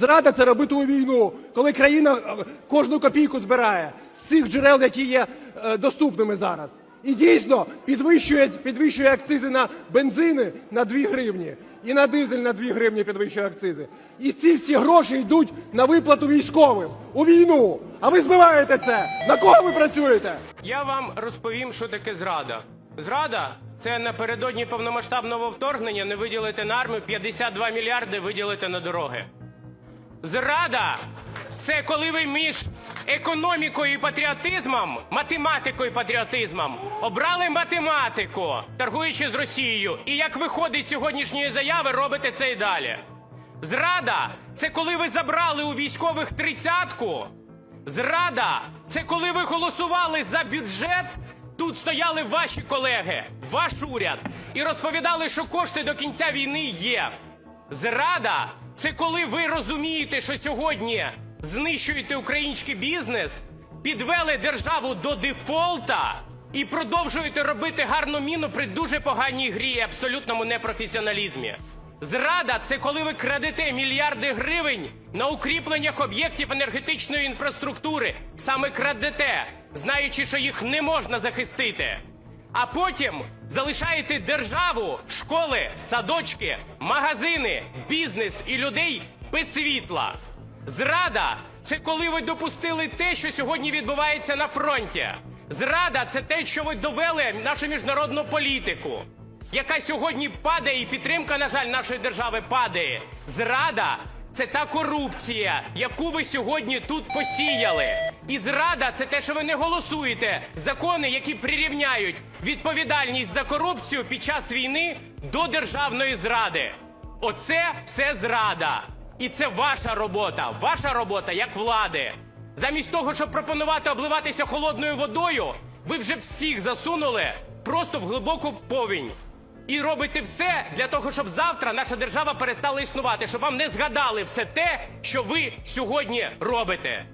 Зрада це робити у війну, коли країна е, кожну копійку збирає з цих джерел, які є е, доступними зараз. І дійсно підвищує, підвищує акцизи на бензини на 2 гривні і на дизель на 2 гривні підвищує акцизи. І ці всі гроші йдуть на виплату військовим у війну. А ви збиваєте це. На кого ви працюєте? Я вам розповім, що таке зрада. Зрада це напередодні повномасштабного вторгнення не виділити на армію 52 мільярди виділити на дороги. Зрада це коли ви між економікою і патріотизмом, математикою і патріотизмом обрали математику, торгуючи з Росією. І як виходить з сьогоднішньої заяви, робите це і далі. Зрада це коли ви забрали у військових тридцятку. Зрада це коли ви голосували за бюджет. Тут стояли ваші колеги, ваш уряд, і розповідали, що кошти до кінця війни є. Зрада це коли ви розумієте, що сьогодні знищуєте український бізнес, підвели державу до дефолта і продовжуєте робити гарну міну при дуже поганій грі і абсолютному непрофесіоналізмі. Зрада це коли ви крадете мільярди гривень на укріпленнях об'єктів енергетичної інфраструктури. Саме крадете, знаючи, що їх не можна захистити. А потім залишаєте державу, школи, садочки, магазини, бізнес і людей без світла. Зрада це коли ви допустили те, що сьогодні відбувається на фронті. Зрада це те, що ви довели нашу міжнародну політику, яка сьогодні падає, і підтримка, на жаль, нашої держави падає. Зрада це та корупція, яку ви сьогодні тут посіяли. І зрада це те, що ви не голосуєте закони, які прирівняють відповідальність за корупцію під час війни до державної зради. Оце все зрада. І це ваша робота, ваша робота як влади. Замість того, щоб пропонувати обливатися холодною водою, ви вже всіх засунули просто в глибоку повінь. І робите все для того, щоб завтра наша держава перестала існувати, щоб вам не згадали все те, що ви сьогодні робите.